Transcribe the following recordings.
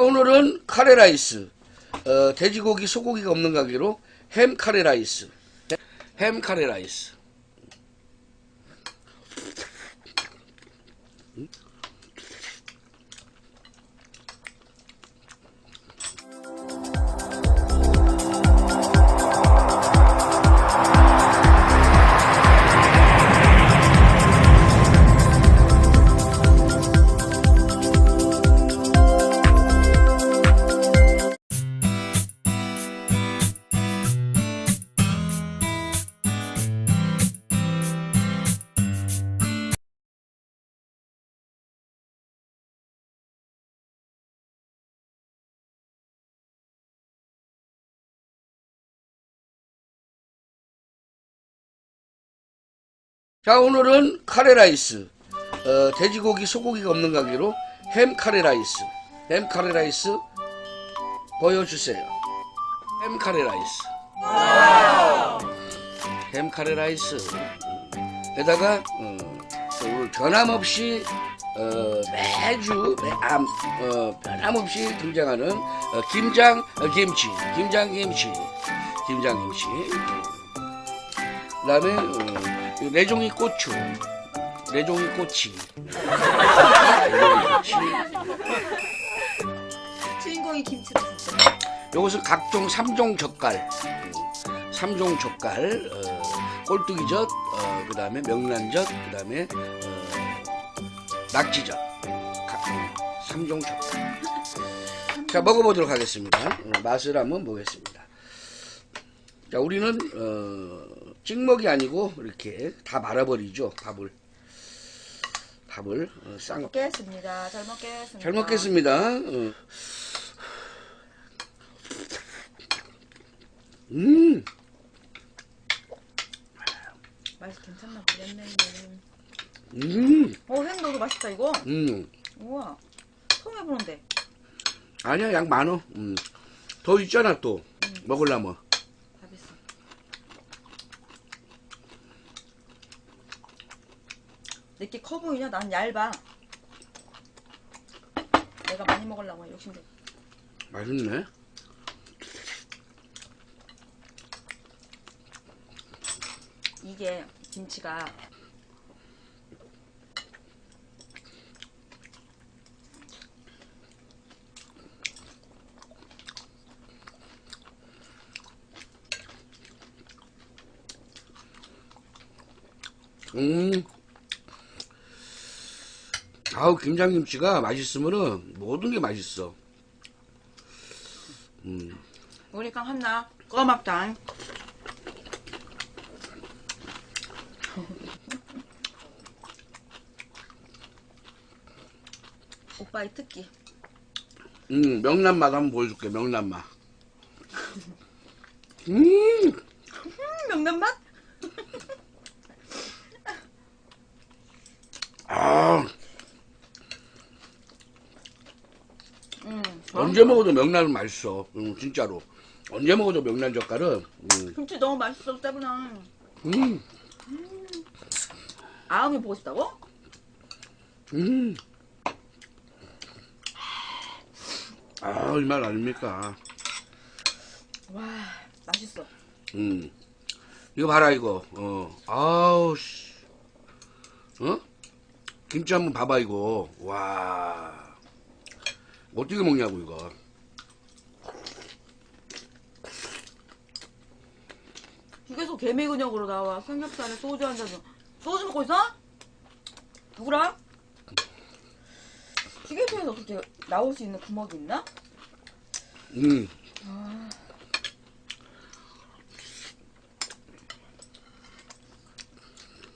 오늘은 카레라이스 어, 돼지고기 소고기가 없는 가게로 햄 카레라이스. 햄 카레라이스 자 오늘은 카레라이스. 어, 돼지고기 소고기가 없는 가게로 햄 카레라이스. 햄 카레라이스 보여주세요. 햄 카레라이스. 햄 카레라이스. 에다가 어, 오늘 변함없이 어, 매주 매, 아, 어, 변함없이 등장하는 어, 김장 어, 김치. 김장 김치. 김장 김치 그다음에 어, 이 내종이 고추 내종이 꼬치. 주인공이 진짜. 요것은 각종 삼종 젓갈. 음, 삼종 젓갈 어, 꼴뚜기젓 어, 그 다음에 명란젓 그 다음에 어, 낙지젓. 삼종 젓갈. 자 먹어보도록 하겠습니다. 어, 맛을 한번 보겠습니다 자 우리는 어, 찍먹이 아니고 이렇게 다 말아버리죠 밥을 밥을 어, 쌍 먹겠습니다. 잘 먹겠습니다. 잘 먹겠습니다. 어. 음, 맛이 괜찮나 모르겠네. 음, 어, 햄 너도 맛있다 이거. 음. 우와. 처음 해보는데. 아니야, 양 많어. 음. 더 있잖아, 또. 먹으려면. 다 됐어. 내게 커 보이냐? 난 얇아. 내가 많이 먹으려고 욕심내. 맛있네. 이게 김치가 음. 아우, 김장김치가 맛있으면은 모든 게 맛있어. 음. 우리랑 한나 꺼막당. 오빠의 특기. 음, 명란 맛 한번 보여줄게, 명란 맛. 음, 음, 명란 맛? 아, 음. 언제 먹어도 명란은 맛있어. 음, 진짜로. 언제 먹어도 명란 젓갈은, 음, 김치 너무 맛있어, 때문에. 음, 아음이 보고 싶다고? 음. 아, 이 말 아닙니까? 와, 맛있어. 음. 이거 봐라, 이거. 어. 아우, 씨. 어? 김치 한번 봐봐, 이거. 와. 어떻게 먹냐고, 이거. 휴게소 개미 근육으로 나와. 삼겹살에 소주 한 잔. 소주 먹고 있어? 누구랑? 휴게소에서 어떻게 나올 수 있는 구멍이 있나? 음.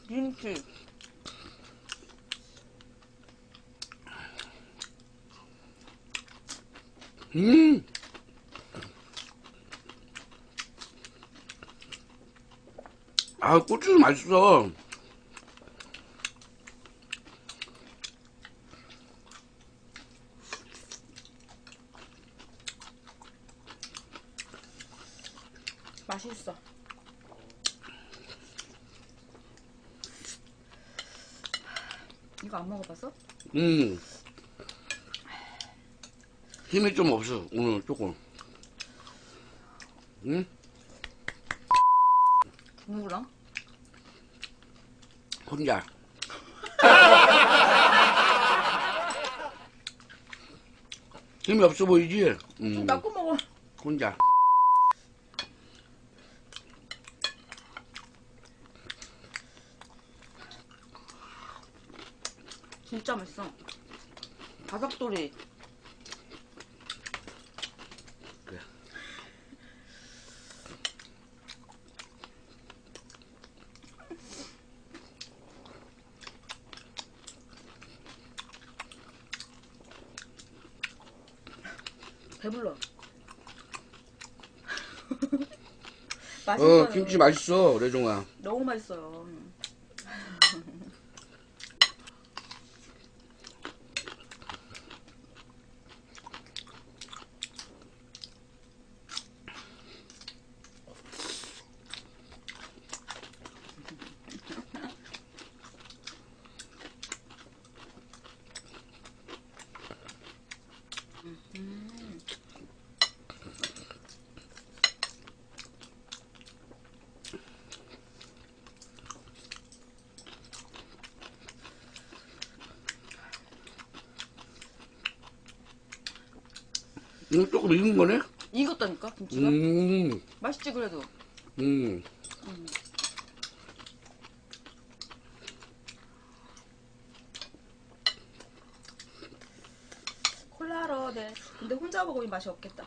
김치. 음. 아, 고추도 맛있어. 맛있어. 이거 안 먹어봤어? 음. 힘이 좀 없어 오늘 조금. 응? 누구랑? 혼자. 힘이 없어 보이지? 음, 닦고 먹어. 혼자. 진짜 맛있어. 바삭돌이. 배불러. 맛있어요. 어, 김치 맛있어, 레종아. 너무 맛있어요. 이거 조금 익은 거네? 익었다니까 김치가. 음, 맛있지 그래도. 음. 콜라로 네. 근데 혼자 먹으면 맛이 없겠다.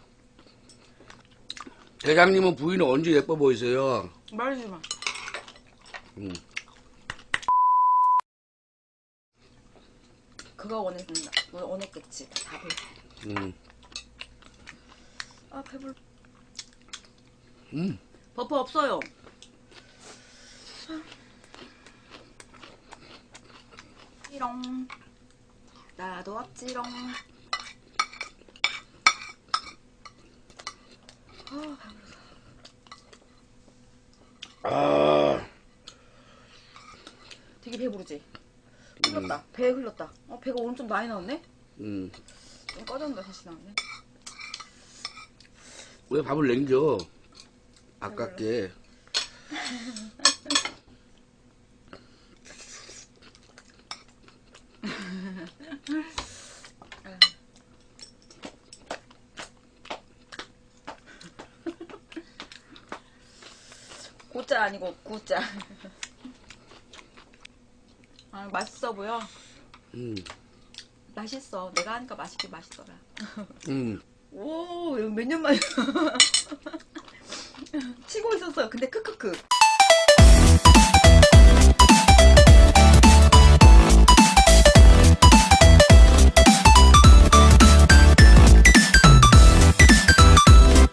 대장님은 부인은 언제 예뻐 보이세요? 말하지 마. 음. 그거 원했나? 원했겠지. 답을. 음, 아 배불. 음. 버퍼 없어요. 찌롱. 나도 없지롱. 아, 아, 되게 배부르지? 흘렀다. 배 흘렀다. 어, 배가 오늘 좀 많이 나왔네? 음. 좀 꺼졌는데 다시 나왔네. 왜 밥을 냉겨? 아깝게. 고짜 아니고 구짜. 아, 맛있어 보여. 음, 맛있어. 내가 하니까 맛있긴 맛있더라. 음. 오, 이거 몇 년 만에 치고 있었어요. 근데 크크크.